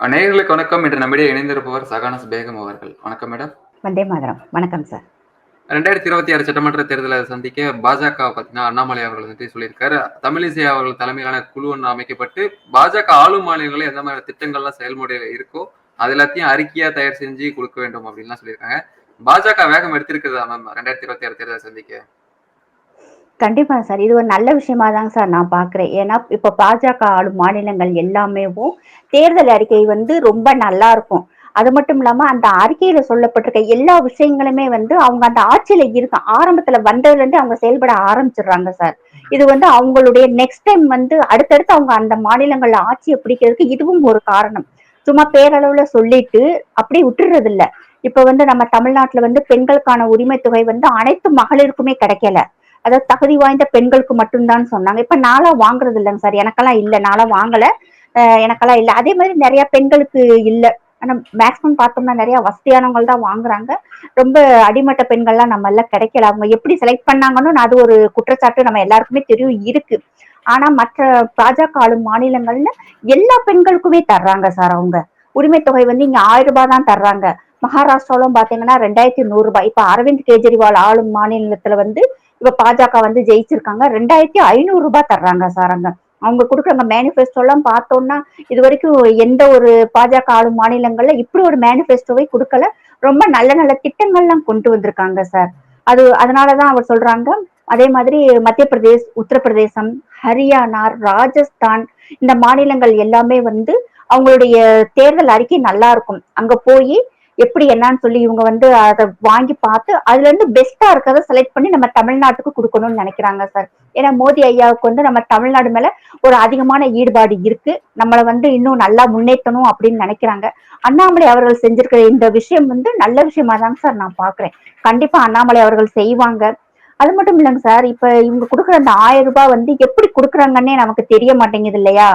நேயர்களுக்கு வணக்கம். இன்று நம்மிடையே இணைந்திருப்பவர் சகானஸ் பேகம் அவர்கள். வணக்கம் மேடம். வந்தே மாதரம். வணக்கம் சார். 2026 சட்டமன்ற தேர்தலை சந்திக்க பாஜக பார்த்தீங்கன்னா, அண்ணாமலை அவர்கள் வந்துட்டு சொல்லியிருக்காரு. தமிழிசை அவர்கள் தலைமையிலான குழு ஒண்ணு அமைக்கப்பட்டு, பாஜக ஆளும் மாநிலங்கள்ல எந்த மாரி திட்டங்கள்லாம் செயல்முறையில இருக்கோ, அது எல்லாத்தையும் அறிக்கையா தயார் செஞ்சு குடுக்க வேண்டும் அப்டின்லாம் சொல்லியிருக்காங்க. பாஜக வேகம் எடுத்திருக்குதா மேம் 2026 தேர்தலை சந்திக்க? கண்டிப்பா சார். இது ஒரு நல்ல விஷயமா தாங்க சார் நான் பார்க்குறேன். ஏன்னா, இப்ப பாஜக ஆளும் மாநிலங்கள் எல்லாமேவும் தேர்தல் அறிக்கை வந்து ரொம்ப நல்லா இருக்கும். அது மட்டும் இல்லாம அந்த அறிக்கையில சொல்லப்பட்டிருக்க எல்லா விஷயங்களுமே வந்து அவங்க அந்த ஆட்சியில இருக்க ஆரம்பத்துல வந்ததுலேருந்து அவங்க செயல்பட ஆரம்பிச்சிடுறாங்க சார். இது வந்து அவங்களுடைய நெக்ஸ்ட் டைம் வந்து அடுத்தடுத்து அவங்க அந்த மாநிலங்கள்ல ஆட்சியை பிடிக்கிறதுக்கு இதுவும் ஒரு காரணம். சும்மா பேரளவுல சொல்லிட்டு அப்படியே விட்டுறது இல்ல. இப்ப வந்து நம்ம தமிழ்நாட்டுல வந்து பெண்களுக்கான உரிமை தொகை வந்து அனைத்து மகளிருக்குமே கிடைக்கல. அதாவது தகுதி வாய்ந்த பெண்களுக்கு மட்டும்தான் சொன்னாங்க. இப்ப நான்லாம் வாங்குறது இல்லைங்க சார். எனக்கெல்லாம் இல்லை நாளாம் வாங்கல. எனக்கெல்லாம் இல்லை அதே மாதிரி நிறைய பெண்களுக்கு இல்லை ஆனா மேக்ஸிமம் பார்த்தோம்னா நிறைய வசதியானவங்க தான் வாங்குறாங்க. ரொம்ப அடிமட்ட பெண்கள்லாம் நம்மல்ல கிடைக்கல. அவங்க எப்படி செலக்ட் பண்ணாங்கன்னு அது ஒரு குற்றச்சாட்டு நம்ம எல்லாருக்குமே தெரியும் இருக்கு. ஆனா மற்ற பாஜக ஆளும் மாநிலங்கள்ல எல்லா பெண்களுக்குமே தர்றாங்க சார் அவங்க. உரிமை தொகை வந்து இங்க ஆயிரம் ரூபாய் தான் தர்றாங்க. மகாராஷ்டிராலும் பாத்தீங்கன்னா ரெண்டாயிரத்தி நூறு ரூபாய் இப்ப அரவிந்த் கெஜ்ரிவால் ஆளும் மாநிலத்துல வந்து இப்ப பாஜக வந்து ஜெயிச்சிருக்காங்க. ரெண்டாயிரத்தி ஐநூறு ரூபாய் தர்றாங்க சார் அங்க. அவங்க குடுக்குற அந்த மேனிஃபெஸ்டோலாம் பார்த்தோம்னா, இதுவரைக்கும் எந்த ஒரு பாஜக ஆளும் மாநிலங்கள்ல இப்படி ஒரு மேனிஃபெஸ்டோவே கொடுக்கல ரொம்ப நல்ல நல்ல திட்டங்கள்லாம் கொண்டு வந்திருக்காங்க சார். அது அதனாலதான் அவர் சொல்றாங்க. அதே மாதிரி மத்திய பிரதேஷ், உத்தரப்பிரதேசம், ஹரியானா, ராஜஸ்தான் இந்த மாநிலங்கள் எல்லாமே வந்து அவங்களுடைய தேர்தல் அறிக்கை நல்லா இருக்கும். அங்க போய் எப்படி என்னன்னு சொல்லி இவங்க வந்து அதை வாங்கி பார்த்து, அதுலருந்து பெஸ்டா இருக்கிறத செலக்ட் பண்ணி நம்ம தமிழ்நாட்டுக்கு கொடுக்கணும்னு நினைக்கிறாங்க சார். ஏன்னா மோடி ஐயாவுக்கு வந்து நம்ம தமிழ்நாடு மேல ஒரு அதிகமான ஈடுபாடு இருக்கு. நம்மள வந்து இன்னும் நல்லா முன்னேற்றணும் அப்படின்னு நினைக்கிறாங்க அண்ணாமலை அவர்கள் செஞ்சிருக்கிற இந்த விஷயம் வந்து நல்ல விஷயமா தாங்க சார் நான் பார்க்குறேன். கண்டிப்பா அண்ணாமலை அவர்கள் செய்வாங்க. அது மட்டும் இல்லைங்க சார். இப்ப இவங்க கொடுக்குற அந்த ஆயிரம் ரூபாய் வந்து எப்படி கொடுக்குறாங்கன்னே நமக்கு தெரிய மாட்டேங்குது இல்லையா?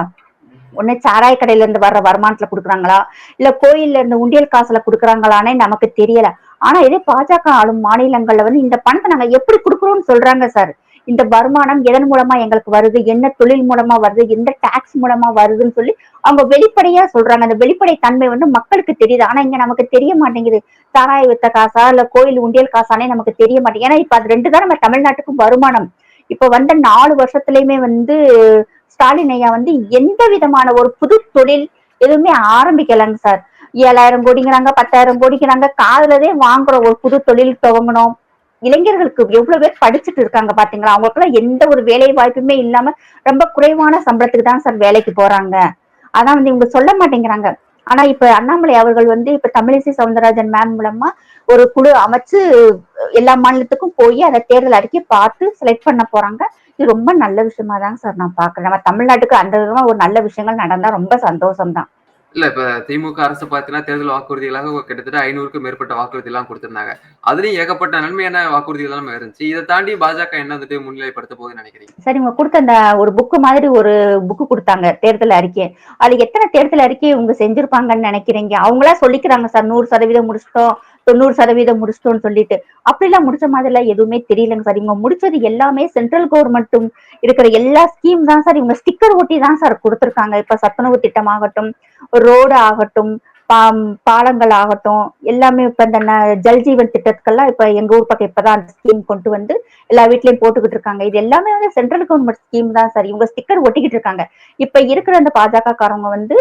ஒண்ணு சாராய கடையில இருந்து வர்ற வருமானத்துல குடுக்குறாங்களா? இல்ல கோயில்ல இருந்து உண்டியல் காசுல குடுக்குறாங்களான்னே நமக்கு தெரியல. ஆனா இதே பாஜக ஆளும் மாநிலங்கள்ல வந்து இந்த பணத்தை நாங்க எப்படி குடுக்குறோம்னு சொல்றாங்க சார். இந்த வருமானம் எதன் மூலமா எங்களுக்கு வருது? என்ன தொழில் மூலமா வருது? எந்த டாக்ஸ் மூலமா வருதுன்னு சொல்லி அவங்க வெளிப்படையா சொல்றாங்க. அந்த வெளிப்படை தன்மை வந்து மக்களுக்கு தெரியுது. ஆனா இங்க நமக்கு தெரிய மாட்டேங்குது. சாராய வித்த காசா? இல்ல கோயில் உண்டியல் காசானே நமக்கு தெரிய மாட்டேங்குது. ஏன்னா இப்ப அது ரெண்டு தான் நம்ம தமிழ்நாட்டுக்கும் வருமானம். இப்ப வந்த நாலு வருஷத்துலயுமே வந்து ஸ்டாலின் ஐயா வந்து எந்த விதமான ஒரு புது தொழில் எதுவுமே ஆரம்பிக்கலங்க சார். 7000 கோடிங்கிறாங்க, 10,000 கோடிங்கிறாங்க. காதலதே வாங்குறோம் ஒரு புது தொழில் துவங்கணும். இளைஞர்களுக்கு எவ்வளவு பேர் படிச்சுட்டு இருக்காங்க பாத்தீங்களா அவங்களுக்குலாம் எந்த ஒரு வேலை வாய்ப்புமே இல்லாம ரொம்ப குறைவான சம்பளத்துக்கு தான் சார் வேலைக்கு போறாங்க. அதான் வந்து இவங்க சொல்ல மாட்டேங்கிறாங்க. ஆனா இப்ப அண்ணாமலை அவர்கள் வந்து இப்ப தமிழிசை சவுந்தரராஜன் மேம் மூலமா ஒரு குழு அமைச்சு எல்லா மாநிலத்துக்கும் போய் அதை தேர்தல் அறிக்கை பார்த்து செலக்ட் பண்ண போறாங்க. இது ரொம்ப நல்ல விஷயமா தாங்க சார் நான் பார்க்குறேன். நம்ம தமிழ்நாட்டுக்கு அந்த விதமா ஒரு நல்ல விஷயங்கள் நடந்தா ரொம்ப சந்தோஷம் தான். இல்ல இப்ப திமுக அரசு பார்த்தீங்கன்னா, தேர்தல் வாக்குறுதிகளாக கிட்டத்தட்ட 500க்கும் மேற்பட்ட வாக்குறுதிலாம் குடுத்திருந்தாங்க. அதுலயும் ஏகப்பட்ட நன்மையான வாக்குறுதிகள்லாம் இருந்துச்சு. இத தாண்டி பாஜக என்ன வந்துட்டு முன்னிலைப்படுத்த போகுதுன்னு நெனைக்கிறீங்க? சார் இவங்க குடுத்த அந்த ஒரு புக் மாதிரி ஒரு புக் குடுத்தாங்க. தேர்தல் அறிக்கை. அதுல எத்தன தேர்தல் அறிக்கை இவங்க செஞ்சிருப்பாங்கன்னு நெனைக்கிறீங்க? அவங்களா சொல்லிக்கிறாங்க சார் 100% முடிச்சுட்டோம். தொண்ணூறு சதவீதம் முடிச்சிட்டோம்னு சொல்லிட்டு. அப்படிலாம் முடிச்ச மாதிரிலாம் எதுவுமே தெரியலங்க சார். இவங்க முடிச்சது எல்லாமே சென்ட்ரல் கவர்மெண்ட்டும் இருக்கிற எல்லா ஸ்கீம் தான் சார் இவங்க ஸ்டிக்கர் ஒட்டி தான் சார் கொடுத்துருக்காங்க இப்ப சத்துணவு திட்டமாகட்டும், ரோடு ஆகட்டும், பா பாலங்கள் ஆகட்டும், எல்லாமே இப்ப இந்த ஜல்ஜீவன் திட்டத்துக்கெல்லாம் இப்ப எங்க ஊர் பக்கம் இப்பதான் அந்த ஸ்கீம் கொண்டு வந்து எல்லா வீட்லயும் போட்டுக்கிட்டு இருக்காங்க. இது எல்லாமே வந்து சென்ட்ரல் கவர்மெண்ட் ஸ்கீம் தான் சார். இவங்க ஸ்டிக்கர் ஒட்டிக்கிட்டு இருக்காங்க. இப்ப இருக்கிற அந்த பாஜக காரவங்க வந்து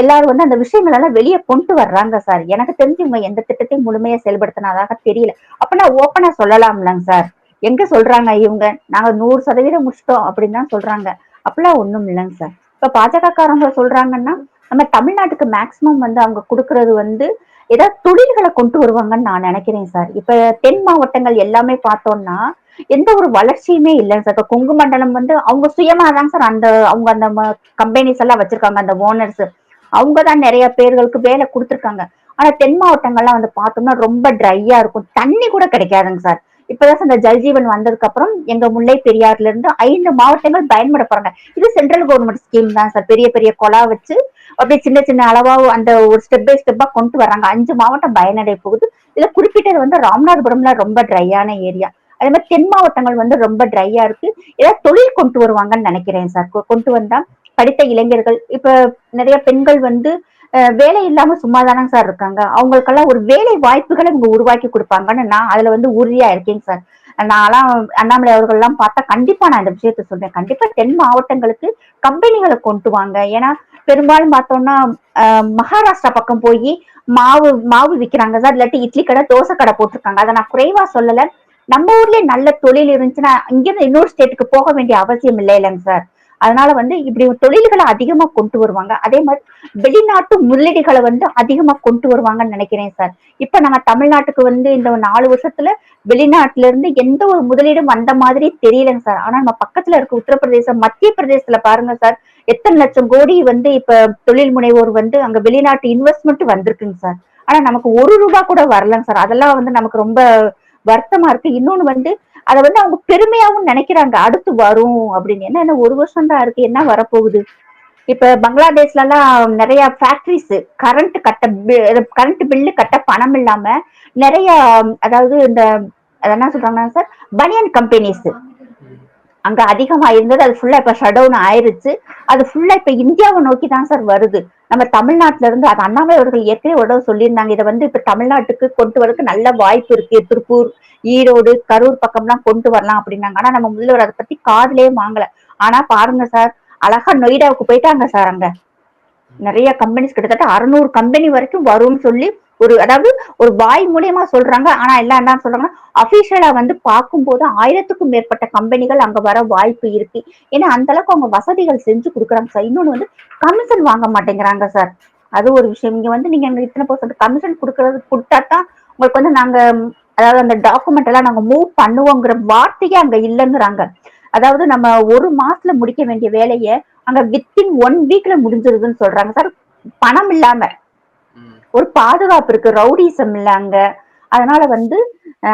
எல்லாரும் வந்து அந்த விஷயங்கள் எல்லாம் வெளிய கொண்டு வர்றாங்க சார். எனக்கு தெரிஞ்சு இவங்க எந்த திட்டத்தையும் முழுமையா செயல்படுத்தினதாக தெரியல. அப்பனா ஓப்பனா சொல்லலாம்லங்க சார். எங்க சொல்றாங்க இவங்க? நாங்க நூறு சதவீதம் முடிச்சிட்டோம் அப்படின்னு தான் சொல்றாங்க. அப்படிலாம் ஒண்ணும் இல்லங்க சார். இப்ப பாஜக காரங்க சொல்றாங்கன்னா, நம்ம தமிழ்நாட்டுக்கு மேக்ஸிமம் வந்து அவங்க கொடுக்கறது வந்து ஏதாவது தொழில்களை கொண்டு வருவாங்கன்னு நான் நினைக்கிறேன் சார். இப்ப தென் மாவட்டங்கள் எல்லாமே பார்த்தோம்னா, எந்த ஒரு வளர்ச்சியுமே இல்லங்க சார். இப்ப கொங்கு மண்டலம் வந்து அவங்க சுயமா தான் சார் அந்த அவங்க அந்த கம்பெனிஸ் எல்லாம் வச்சிருக்காங்க. அந்த ஓனர்ஸ். அவங்க தான் பேர்களுக்கு வேலை கொடுத்துருக்காங்க ஆனா தென் மாவட்டங்கள்லாம் வந்து பார்த்தோம்னா ரொம்ப ட்ரையா இருக்கும். தண்ணி கூட கிடைக்காதுங்க சார். இப்பதான் சார் இந்த ஜல்ஜீவன் வந்ததுக்கு அப்புறம் எங்க முல்லை பெரியாறுல இருந்து ஐந்து மாவட்டங்கள் பயன்பட போறாங்க. இது சென்ட்ரல் கவர்மெண்ட் ஸ்கீம் தான் சார். பெரிய பெரிய குழா வச்சு அப்படியே சின்ன சின்ன அளவா அந்த ஒரு ஸ்டெப் பை ஸ்டெப்பா கொண்டு வர்றாங்க. அஞ்சு மாவட்டம் பயனடைய போகுது. இதுல குறிப்பிட்டது வந்து ராமநாதபுரம்ல ரொம்ப ட்ரையான ஏரியா. அதே மாதிரி தென் மாவட்டங்கள் வந்து ரொம்ப ட்ரையா இருக்கு. ஏதாவது தொழில் கொண்டு வருவாங்கன்னு நினைக்கிறேன் சார். கொண்டு வந்தா படித்த இளைஞர்கள். இப்ப நிறைய பெண்கள் வந்து வேலை இல்லாம சும்மா தானங்க சார் இருக்காங்க. அவங்களுக்கெல்லாம் ஒரு வேலை வாய்ப்புகளை இவங்க உருவாக்கி கொடுப்பாங்கன்னு நான் அதுல வந்து உறுதியா இருக்கேங்க சார். நான்லாம் அண்ணாமலை அவர்கள்லாம் பார்த்தா கண்டிப்பா நான் இந்த விஷயத்த சொல்றேன். கண்டிப்பா தென் மாவட்டங்களுக்கு கம்பெனிகளை கொண்டு வாங்க. ஏன்னா பெரும்பாலும் பார்த்தோம்னா அஹ், மகாராஷ்டிரா பக்கம் போய் மாவு மாவு விற்கிறாங்க சார். இல்லாட்டி இட்லி கடை தோசை கடை போட்டிருக்காங்க. அதை நான் குறைவா சொல்லல. நம்ம ஊர்லயே நல்ல தொழில் இருந்துச்சுன்னா இங்கிருந்து இன்னொரு ஸ்டேட்டுக்கு போக வேண்டிய அவசியம் இல்லை இல்லைங்க சார். அதனால வந்து இப்படி தொழில்களை அதிகமா கொண்டு வருவாங்க. அதே மாதிரி வெளிநாட்டு முதலீடுகளை வந்து அதிகமா கொண்டு வருவாங்கன்னு நினைக்கிறேன் சார். இப்ப நம்ம தமிழ்நாட்டுக்கு வந்து இந்த ஒரு நாலு வருஷத்துல வெளிநாட்டுல இருந்து எந்த ஒரு முதலீடும் வந்த மாதிரி தெரியலங்க சார். ஆனா நம்ம பக்கத்துல இருக்க உத்தரப்பிரதேசம் மத்திய பிரதேசத்துல பாருங்க சார் எத்தனை லட்சம் கோடி வந்து இப்ப தொழில் முனைவோர் வந்து அங்க வெளிநாட்டு இன்வெஸ்ட்மெண்ட் வந்திருக்குங்க சார். ஆனா நமக்கு ஒரு ரூபாய் கூட வரலங்க சார். அதெல்லாம் வந்து நமக்கு ரொம்ப வருத்தமா இருக்கு. இன்னொன்னு வந்து அதை வந்து அவங்க பெருமையாவும் நினைக்கிறாங்க. அடுத்து வரும் அப்படின்னு. என்ன என்ன ஒரு வருஷம் தான் இருக்கு. என்ன வரப்போகுது? இப்ப பங்களாதேஷ்ல எல்லாம் நிறைய ஃபேக்டரிஸ் கரண்ட் கட்ட கரண்ட் பில்லு கட்ட பணம் இல்லாம நிறைய அதாவது இந்த என்ன சொல்றாங்கன்னா சார் பனியன் கம்பெனிஸ் அங்க அதிகமா இருந்தது. அது ஃபுல்லா இப்ப ஷட் டவுன் ஆயிருச்சு. அது ஃபுல்லா இப்ப இந்தியாவை நோக்கி தான் சார் வருது. நம்ம தமிழ்நாட்டுல இருந்து அது அண்ணாமலை அவர்கள் ஏற்கனவே ஒரு சொல்லியிருந்தாங்க. இதை வந்து இப்ப தமிழ்நாட்டுக்கு கொண்டு வரதுக்கு நல்ல வாய்ப்பு இருக்கு. திருப்பூர் ஈரோடு கரூர் பக்கம்லாம் கொண்டு வரலாம் அப்படின்னாங்க. ஆனா நம்ம முதல்வர் அதை பத்தி காதலே வாங்கல. ஆனா பாருங்க சார் அழகா நொய்டாவுக்கு போயிட்டாங்க சார் அங்க. நிறைய கம்பெனிஸ் கிட்டத்தட்ட அறுநூறு கம்பெனி வரைக்கும் வரும்னு சொல்லி ஒரு அதாவது ஒரு வாய் மூலியமா சொல்றாங்க. ஆனா எல்லாம் என்ன சொல்றாங்கன்னா அபிஷியலா வந்து பார்க்கும்போது ஆயிரத்துக்கும் மேற்பட்ட கம்பெனிகள் அங்க வர வாய்ப்பு இருக்கு. ஏன்னா அந்த அளவுக்கு அவங்க வசதிகள் செஞ்சு கொடுக்குறாங்க சார். இன்னொன்னு வந்து கமிஷன் வாங்க மாட்டேங்கிறாங்க சார். அது ஒரு விஷயம். இங்க வந்து நீங்க இத்தனை பர்சன்ட் கமிஷன் கொடுக்கறது கொடுத்தா தான் உங்களுக்கு வந்து நாங்க அதாவது அந்த டாக்குமெண்ட் எல்லாம் நாங்க மூவ் பண்ணுவோங்கிற வார்த்தையே அங்க இல்லைங்கிறாங்க. அதாவது நம்ம ஒரு மாசத்துல முடிக்க வேண்டிய வேலையை அங்க வித்தின் ஒன் வீக்ல முடிஞ்சிருதுன்னு சொல்றாங்க. சார் பணம் இல்லாம. ஒரு பாதுகாப்பு இருக்கு ரவுடிசம் இல்ல அங்க. அதனால வந்து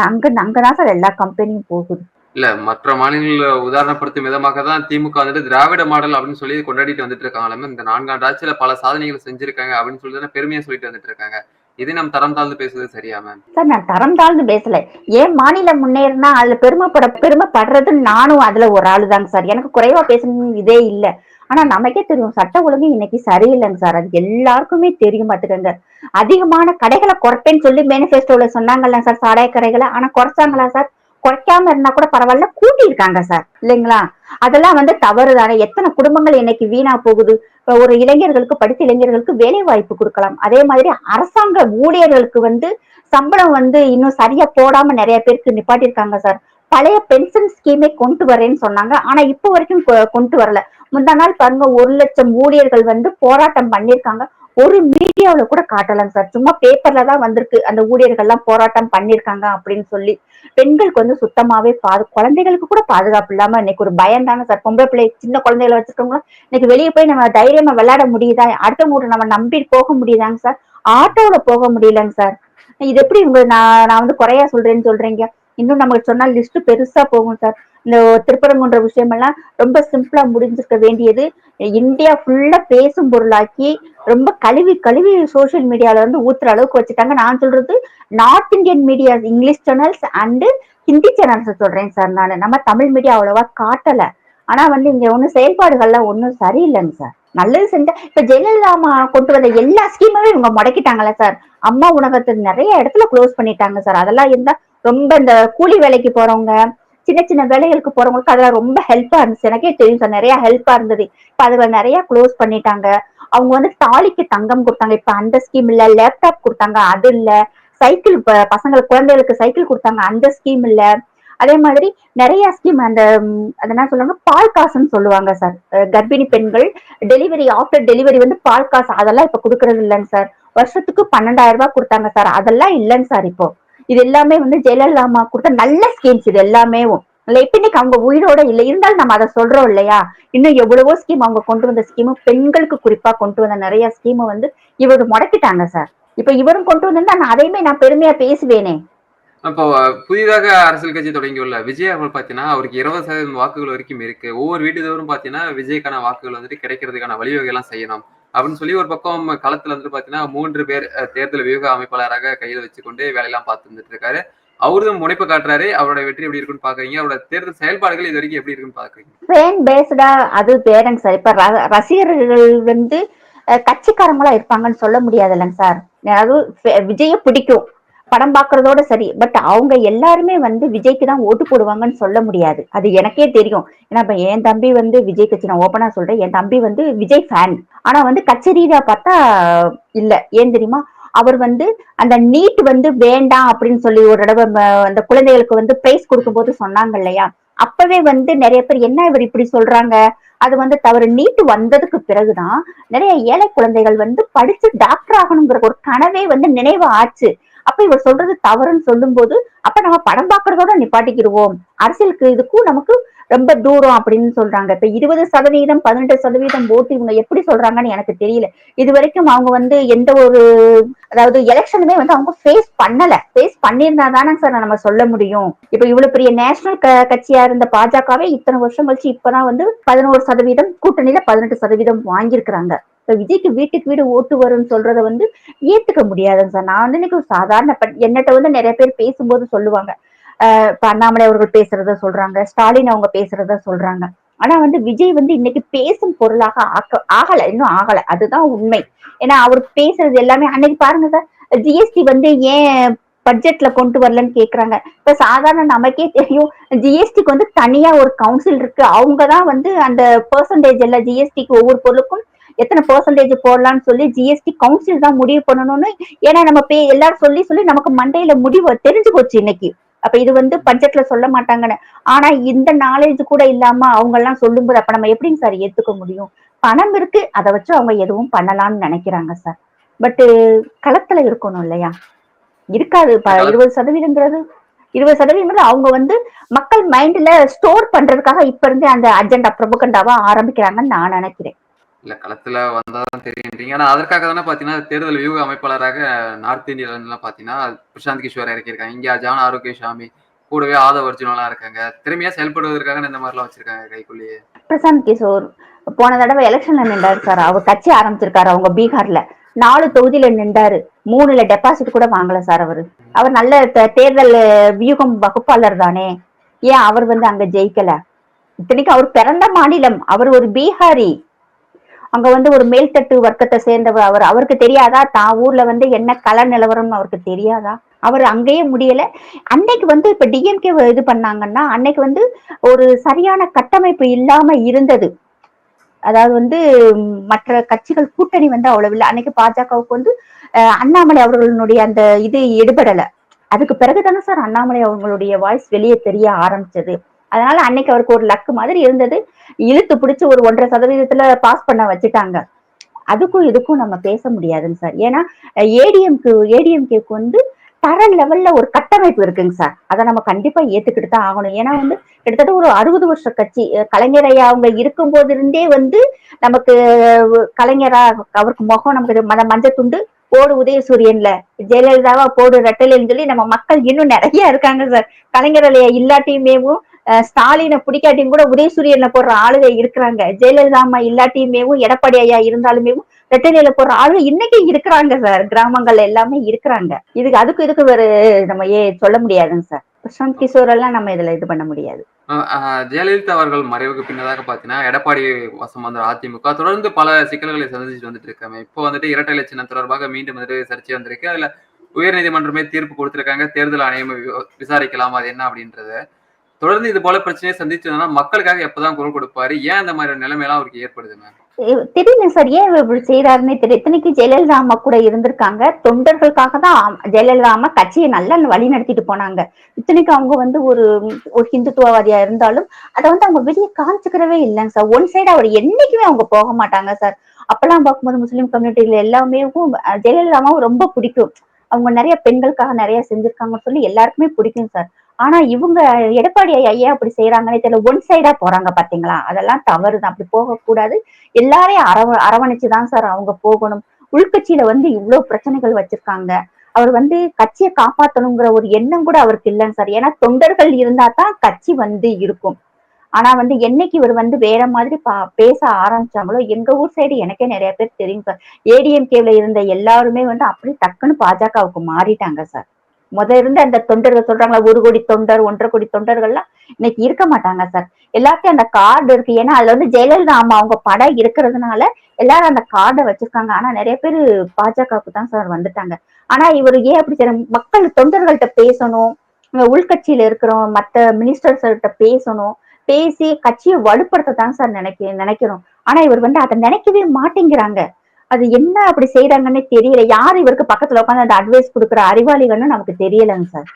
அங்க அங்கதான் சார் எல்லா கம்பெனியும் போகுது. இல்ல மற்ற மாநில உதாரணப்படுத்தும் விதமாக தான் திமுக வந்துட்டு திராவிட மாடல் அப்படின்னு சொல்லி கொண்டாடிட்டு வந்துட்டு இருக்காங்க. இந்த நான்காண்டு ஆட்சியில பல சாதனைகளை செஞ்சிருக்காங்க அப்படின்னு சொல்லி பெருமையா சொல்லிட்டு வந்துட்டு இருக்காங்க. இதை நம்ம தரம் தாழ்ந்து பேசுறது சரியா மேம் சார் நான் தரம் தாழ்ந்து பேசல. ஏன் மாநிலம் முன்னேறினா அதுல பெருமைப்பட பெருமைப்படுறது நானும் அதுல ஒரு ஆளு தாங்க சார். எனக்கு குறைவா பேசணும் இதே இல்ல. ஆனா நமக்கே தெரியும் சட்ட ஒழுங்கு இன்னைக்கு சரியில்லைங்க சார். அது எல்லாருக்குமே தெரியும் பாத்துக்கங்க அதிகமான கடைகளை குறைப்பேன்னு சொல்லி மேனிஃபெஸ்டோல சொன்னாங்கல்ல சார் சாராய கடைகளை. ஆனா குறைச்சாங்களா சார்? குறைக்காம இருந்தா கூட பரவாயில்ல கூட்டி இருக்காங்க சார். இல்லைங்களா? அதெல்லாம் வந்து தவறு தானே எத்தனை குடும்பங்கள் இன்னைக்கு வீணா போகுது? ஒரு இளைஞர்களுக்கு படித்த இளைஞர்களுக்கு வேலை வாய்ப்பு கொடுக்கலாம். அதே மாதிரி அரசாங்க ஊழியர்களுக்கு வந்து சம்பளம் வந்து இன்னும் சரியா போடாம நிறைய பேருக்கு நிப்பாட்டியிருக்காங்க சார். பழைய பென்ஷன் ஸ்கீமே கொண்டு வரேன்னு சொன்னாங்க. ஆனா இப்போ வரைக்கும் கொண்டு வரல. முந்தா நாள் பாருங்க ஒரு லட்சம் ஊழியர்கள் வந்து போராட்டம் பண்ணிருக்காங்க ஒரு மீடியாவுல கூட காட்டலாம் சார். சும்மா பேப்பர்ல தான் வந்திருக்கு. அந்த ஊழியர்கள்லாம் போராட்டம் பண்ணிருக்காங்க அப்படின்னு சொல்லி. பெண்களுக்கு வந்து சுத்தமாவே பாது குழந்தைகளுக்கு கூட பாதுகாப்பு இல்லாம இன்னைக்கு ஒரு பயம் தானே சார். பொம்பளை பிள்ளை சின்ன குழந்தைகளை வச்சிருக்கவங்க இன்னைக்கு வெளியே போய் நம்ம தைரியமா விளையாட முடியுதா? அடுத்தவங்க வீட்டு நம்ம நம்பி போக முடியுதாங்க சார்? ஆட்டோல போக முடியலங்க சார். இது எப்படி உங்க நான் நான் வந்து குறையா சொல்றேன்னு சொல்றீங்க? இன்னும் நமக்கு சொன்னா லிஸ்ட் பெருசா போகும் சார். இந்த திருப்பரங்குன்ற விஷயமெல்லாம் ரொம்ப சிம்பிளா முடிஞ்சிருக்க வேண்டியது. இந்தியா ஃபுல்லா பேசும் பொருளாக்கி ரொம்ப கழுவி கழுவி சோஷியல் மீடியால வந்து ஊத்துற அளவுக்கு வச்சுட்டாங்க. நான் சொல்றது north Indian media English channels and Hindi channels சொல்றேன் சார் நான். நம்ம தமிழ் மீடியா அவ்வளவா காட்டல. ஆனா வந்து இங்க ஒன்றும் செயல்பாடுகள்லாம் ஒன்றும் சரியில்லைங்க சார் நல்லது செஞ்சா இப்ப ஜெயலலிதா அம்மா கொண்டு வந்த எல்லா ஸ்கீமுமே இவங்க முடக்கிட்டாங்களே சார் அம்மா உணவகத்தை நிறைய இடத்துல க்ளோஸ் பண்ணிட்டாங்க சார் அதெல்லாம் இருந்தா ரொம்ப இந்த கூலி வேலைக்கு போறவங்க சின்ன சின்ன வேலைகளுக்கு போறவங்களுக்கு அதெல்லாம் ரொம்ப ஹெல்ப்பா இருந்துச்சு. எனக்கே தெரியும் சார் நிறைய ஹெல்ப்பா இருந்தது. இப்ப அதுல நிறைய க்ளோஸ் பண்ணிட்டாங்க. அவங்க வந்து தாலிக்கு தங்கம் கொடுத்தாங்க. இப்ப அந்த ஸ்கீம் இல்ல லேப்டாப் கொடுத்தாங்க. அது இல்ல. சைக்கிள் பசங்களுக்கு குழந்தைகளுக்கு சைக்கிள் கொடுத்தாங்க. அந்த ஸ்கீம் இல்ல. அதே மாதிரி நிறைய ஸ்கீம் அந்த என்ன சொல்லுவாங்க? பால் காசுன்னு சொல்லுவாங்க சார் கர்ப்பிணி பெண்கள் டெலிவரி ஆஃப்டர் டெலிவரி வந்து பால் காசு. அதெல்லாம் இப்ப கொடுக்கறது இல்லைங்க சார் வருஷத்துக்கு பன்னெண்டாயிரம் ரூபாய் கொடுத்தாங்க சார் அதெல்லாம் இல்லைங்க சார் இப்போ. இது எல்லாமே வந்து ஜெயலலிதா அம்மா கொடுத்த நல்ல ஸ்கீம்ஸ் இது எல்லாமே இல்ல இப்ப இன்னைக்கு அவங்க உயிரோட இல்லை. இருந்தாலும் நம்ம அதை சொல்றோம் இல்லையா? இன்னும் எவ்வளவோ ஸ்கீம் அவங்க கொண்டு வந்த ஸ்கீம் பெண்களுக்கு குறிப்பா கொண்டு வந்த நிறைய ஸ்கீம் வந்து இவரு முடக்கிட்டாங்க சார் இப்ப இவரும் கொண்டு வந்திருந்தா நான் அதையுமே நான் பெருமையா பேசுவேனே. இப்போ புதிதாக அரசியல் கட்சி தொடங்கியுள்ள விஜய் அவர்கள் பாத்தீங்கன்னா அவருக்கு இருபது சதவீதம் வாக்குகள் வரைக்கும் இருக்கு. ஒவ்வொரு வீட்டுதோறும் பாத்தீங்கன்னா விஜய்க்கான வாக்குகள் வந்துட்டு கிடைக்கிறதுக்கான வழிவகை எல்லாம் செய்யணும் அப்படின்னு சொல்லி ஒரு பக்கம் களத்துல வந்து பாத்தீங்கன்னா மூன்று பேர் தேர்தல் வியூக அமைப்பாளராக கையில வச்சுக்கொண்டு வேலையெல்லாம் பார்த்து வந்துட்டு இருக்காரு. அவரும் முனைப்பு காட்டுறாரு. அவரோட வெற்றி எப்படி இருக்குன்னு பாக்குறீங்க? அவரோட தேர்தல் செயல்பாடுகள் இது வரைக்கும் எப்படி இருக்குன்னு பாக்குறீங்க? ஃபேன் பேஸ்டா அது பேரங்க சார். இப்ப ர- ரசிகர்கள் வந்து அஹ், கட்சிக்காரங்களா இருப்பாங்கன்னு சொல்ல முடியாது இல்லைங்க சார் அதாவது விஜய பிடிக்கும். படம் பாக்குறதோட சரி பட் அவங்க எல்லாருமே வந்து விஜய்க்கு தான் ஓட்டு போடுவாங்கன்னு சொல்ல முடியாது. அது எனக்கே தெரியும். ஏன்னா இப்ப என் தம்பி வந்து விஜய் கட்சி நான் ஓப்பனா சொல்றேன். என் தம்பி வந்து விஜய் ஃபேன் ஆனா வந்து கட்சி பார்த்தா இல்ல. ஏன் தெரியுமா? அவர் வந்து அந்த நீட் வந்து வேண்டாம் அப்படின்னு சொல்லி ஒரு தடவை அந்த குழந்தைகளுக்கு வந்து பிரைஸ் கொடுக்கும்போது சொன்னாங்க இல்லையா? அப்பவே வந்து நிறைய பேர் என்ன இவர் இப்படி சொல்றாங்க? அது வந்து தவறு. நீட் வந்ததுக்கு பிறகுதான் நிறைய ஏழை குழந்தைகள் வந்து படிச்சு டாக்டர் ஆகணுங்கிற ஒரு கனவே வந்து நினைவு ஆச்சு. அப்ப இவர் சொல்றது தவறுன்னு சொல்லும்போது அப்ப நம்ம படம் பார்க்கறதோட நிப்பாட்டிக்கிடுவோம். அரசியலுக்கு இதுக்கும் நமக்கு ரொம்ப தூரம் அப்படின்னு சொல்றாங்க. இப்ப இருபது சதவீதம் பதினெட்டு சதவீதம் ஓட்டு இவங்க எப்படி சொல்றாங்கன்னு எனக்கு தெரியல. இது வரைக்கும் அவங்க வந்து எந்த ஒரு அதாவது எலெக்ஷனுமே வந்து அவங்க ஃபேஸ் பண்ணல. ஃபேஸ் பண்ணியிருந்தா தானே சார் நம்ம சொல்ல முடியும். இப்ப இவ்வளவு பெரிய நேஷனல் கட்சியா இருந்த பாஜகவே இத்தனை வருஷம் கழிச்சு இப்பதான் வந்து பதினோரு சதவீதம் கூட்டணியில பதினெட்டு சதவீதம் வாங்கியிருக்கிறாங்க. இப்ப விஜய்க்கு வீட்டுக்கு வீடு ஓட்டு வரும்னு சொல்றத வந்து ஏத்துக்க முடியாதுங்க சார். நான் வந்து எனக்கு சாதாரண என்னட்ட வந்து நிறைய பேர் பேசும்போது சொல்லுவாங்க. ஆஹ் அண்ணாமலை அவர்கள் பேசுறத சொல்றாங்க ஸ்டாலின் அவங்க பேசுறத சொல்றாங்க. ஆனா வந்து விஜய் வந்து இன்னைக்கு பேசும் பொருளாக ஆக்க ஆகல இன்னும் ஆகல. அதுதான் உண்மை. ஏன்னா அவர் பேசுறது எல்லாமே அன்னைக்கு பாருங்க சார் ஜிஎஸ்டி வந்து ஏன் பட்ஜெட்ல கொண்டு வரலன்னு கேக்குறாங்க. இப்ப சாதாரண நமக்கே தெரியும் ஜிஎஸ்டிக்கு வந்து தனியா ஒரு கவுன்சில் இருக்கு. அவங்க தான் வந்து அந்த பெர்சன்டேஜ் எல்லாம் ஜிஎஸ்டிக்கு ஒவ்வொரு பொருளுக்கும் எத்தனை பெர்சன்டேஜ் போடலாம்னு சொல்லி ஜிஎஸ்டி கவுன்சில் தான் முடிவு பண்ணணும்னு ஏன்னா நம்ம பே எல்லாரும் சொல்லி சொல்லி நமக்கு மண்டையில முடிவு தெரிஞ்சு போச்சு இன்னைக்கு. அப்ப இது வந்து பட்ஜெட்ல சொல்ல மாட்டாங்கன்னு. ஆனா இந்த நாலேஜ் கூட இல்லாம அவங்க எல்லாம் சொல்லும்போது அப்ப நம்ம எப்படிங்க சார் ஏத்துக்க முடியும்? பணம் இருக்கு அதை வச்சு அவங்க எதுவும் பண்ணலாம்னு நினைக்கிறாங்க சார் பட் களத்துல இருக்கணும் இல்லையா? இருக்காது. இருபது சதவீதங்கிறது இருபது சதவீதம் அவங்க வந்து மக்கள் மைண்ட்ல ஸ்டோர் பண்றதுக்காக இப்ப இருந்தே அந்த அஜெண்டா பிரபுகண்டாவா ஆரம்பிக்கிறாங்கன்னு நான் நினைக்கிறேன். இல்ல களத்துல வந்தாதான் தெரியுன்றீங்க ஆனா அதற்காக தானே பாத்தீங்கன்னா தேர்தல் வியூக அமைப்பாளராக நார்த் இந்தியால இருந்து பாத்தீங்கன்னா பிரசாந்த் கிஷோர் இறக்கியிருக்காங்க. இங்க ஜான் ஆரோக்கிய சாமி கூடவே ஆதவ அர்ஜுனெல்லாம் இருக்காங்க. திறமையா செயல்படுவதற்காக இந்த மாதிரிலாம் வச்சிருக்காங்க கைக்குள்ளேயே. பிரசாந்த் கிஷோர் போன தடவை எலெக்ஷன்ல நின்றாரு சார். அவர் கட்சி ஆரம்பிச்சிருக்காரு அவங்க பீகார்ல. நாலு தொகுதியில நின்றாரு. மூணுல டெபாசிட் கூட வாங்கல சார் அவரு. அவர் நல்ல தேர்தல் வியூகம் வகுப்பாளர் தானே. ஏன் அவர் வந்து அங்க ஜெயிக்கல? இத்தனைக்கு அவர் பிறந்த மாநிலம். அவர் ஒரு பீகாரி. அங்க வந்து ஒரு மேல்தட்டு வர்க்கத்தை சேர்ந்தவர் அவர். அவருக்கு தெரியாதா? தான் ஊர்ல வந்து என்ன கல நிலவரம் அவருக்கு தெரியாதா? அவர் அங்கேயே முடியல. அன்னைக்கு வந்து இப்ப டிஎம்கே இது பண்ணாங்கன்னா அன்னைக்கு வந்து ஒரு சரியான கட்டமைப்பு இல்லாம இருந்தது. அதாவது வந்து மற்ற கட்சிகள் கூட்டணி வந்து அவ்வளவு இல்லை அன்னைக்கு பாஜகவுக்கு வந்து அண்ணாமலை அவர்களுடைய அந்த இது எடுபடல. அதுக்கு பிறகுதானே சார் அண்ணாமலை அவங்களுடைய வாய்ஸ் வெளியே தெரிய ஆரம்பிச்சது. அதனால அன்னைக்கு அவருக்கு ஒரு லக்கு மாதிரி இருந்தது. இழுத்து பிடிச்சி ஒரு ஒன்றரை சதவீதத்துல பாஸ் பண்ண வச்சுட்டாங்க. அதுக்கும் இதுக்கும் நம்ம பேச முடியாதுங்க சார். ஏன்னா ஏடிஎம்கு ஏடிஎம்கேக்கு வந்து தர லெவல்ல ஒரு கட்டமைப்பு இருக்குங்க சார். அதை நம்ம கண்டிப்பா ஏத்துக்கிட்டு தான் ஆகணும். ஏன்னா வந்து கிட்டத்தட்ட ஒரு அறுபது வருஷ கட்சி அஹ் கலைஞர் ஐயா அவங்க இருக்கும் போதிருந்தே வந்து நமக்கு கலைஞரா அவருக்கு முகம் நமக்கு மத மஞ்சள் துண்டு போடு உதயசூரியன்ல ஜெயலலிதாவா போடு ரெட்டலின்னு சொல்லி நம்ம மக்கள் இன்னும் நிறைய இருக்காங்க சார். கலைஞர் ஐயா இல்லாட்டியுமேவும் ஸ்டாலினை பிடிக்காட்டியும் கூட உதயசூரியன்ல போடுற ஆளுக இருக்கிறாங்க. ஜெயலலிதா அம்மா இல்லாட்டியுமேவும் எடப்பாடி ஐயா இருந்தாலுமேவும் ரெட்டலையில போடுற ஆளுங்க இன்னைக்கு இருக்கிறாங்க சார். கிராமங்கள்ல எல்லாமே இருக்கிறாங்க. இதுக்கு அதுக்கு இதுக்கு ஒரு நம்ம ஏ சொல்ல முடியாதுங்க சார். பிரசாந்த் கிஷோர் எல்லாம் நம்ம இதுல இது பண்ண முடியாது. ஆஹ் ஜெயலலிதா அவர்கள் மறைவுக்கு பின்னதாக பாத்தீங்கன்னா எடப்பாடி வசம் வந்த அதிமுக தொடர்ந்து பல சிக்கல்களை சந்திச்சுட்டு வந்துட்டு இருக்காங்க. இப்போ வந்துட்டு இரட்டை இலச்சினம் தொடர்பாக மீண்டும் வந்துட்டு சர்ச்சை வந்திருக்கு. அதுல உயர்நீதிமன்றமே தீர்ப்பு கொடுத்திருக்காங்க. தேர்தல் ஆணையம் விசாரிக்கலாம் அது என்ன அப்படின்றத தொடர்ந்து இது போல பிரச்சனையை சந்திச்சதுன்னா மக்களுக்காக எப்பதான் குரல் கொடுப்பாரு? ஏன் அந்த மாதிரி நிலைமையெல்லாம் அவருக்கு ஏற்படுதுங்க தெரியல சார். ஏன் இப்படி செய்யறாருன்னே தெரியல. இத்தனைக்கு ஜெயலலிதா அம்மா கூட இருந்திருக்காங்க. தொண்டர்களுக்காக தான் ஜெயலலிதா அம்மா கட்சியை நல்லா வழி நடத்திட்டு போனாங்க. இத்தனைக்கு அவங்க வந்து ஒரு ஒரு ஹிந்துத்துவவாதியா இருந்தாலும் அதை வந்து அவங்க வெளியே காமிச்சுக்கிறவே இல்லைங்க சார். ஒன் சைடு அவர் என்னைக்குமே அவங்க போக மாட்டாங்க சார். அப்பெல்லாம் பார்க்கும்போது முஸ்லீம் கம்யூனிட்டில எல்லாமே அஹ், ஜெயலலிதா அம்மாவும் ரொம்ப பிடிக்கும். அவங்க நிறைய பெண்களுக்காக நிறைய செஞ்சிருக்காங்கன்னு சொல்லி எல்லாருக்குமே பிடிக்கும் சார். ஆனா இவங்க எடப்பாடி ஐயா அப்படி செய்யறாங்கன்னே தெரியல. ஒன் சைடா போறாங்க பாத்தீங்களா? அதெல்லாம் தவறுதான். அப்படி போகக்கூடாது. எல்லாரையும் அரவ அரவணைச்சுதான் சார் அவங்க போகணும். உள்கட்சியில வந்து இவ்வளவு பிரச்சனைகள் வச்சிருக்காங்க. அவர் வந்து கட்சியை காப்பாத்தணுங்கிற ஒரு எண்ணம் கூட அவருக்கு இல்லைங்க சார். ஏன்னா தொண்டர்கள் இருந்தா தான் கட்சி வந்து இருக்கும். ஆனா வந்து என்னைக்கு இவர் வந்து வேற மாதிரி பா- பேச ஆரம்பிச்சாங்களோ எங்க ஊர் சைடு எனக்கே நிறைய பேர் தெரியும் சார். ஏடிஎம்கேல இருந்த எல்லாருமே வந்து அப்படி டக்குன்னு பாஜகவுக்கு மாறிட்டாங்க சார். முத இருந்த அந்த தொண்டர்கள் சொல்றாங்களா ஒரு கோடி தொண்டர் ஒன்றரை கோடி தொண்டர்கள்லாம் இன்னைக்கு இருக்க மாட்டாங்க சார். எல்லாத்தையும் அந்த கார்டு இருக்கு. ஏன்னா அதுல வந்து ஜெயலலிதா அம்மா அவங்க படம் இருக்கிறதுனால எல்லாரும் அந்த கார்டை வச்சிருக்காங்க. ஆனா நிறைய பேர் பாஜகவுக்கு தான் சார் வந்துட்டாங்க. ஆனா இவர் ஏன் அப்படி சார் மக்கள் தொண்டர்கள்ட்ட பேசணும். உள்கட்சியில இருக்கிறோம். மற்ற மினிஸ்டர்ஸ்கிட்ட பேசணும். பேசி கட்சியை வலுப்படுத்த தான் சார் நினைக்க நினைக்கிறோம். ஆனா இவர் வந்து அதை நினைக்கவே மாட்டேங்கிறாங்க. அது என்ன அப்படி செய்யறாங்கன்னே தெரியல. யார் இவருக்கு பக்கத்துல உட்காந்து அந்த அட்வைஸ் கொடுக்குற அறிவாளிகள்னு நமக்கு தெரியலங்க சார்.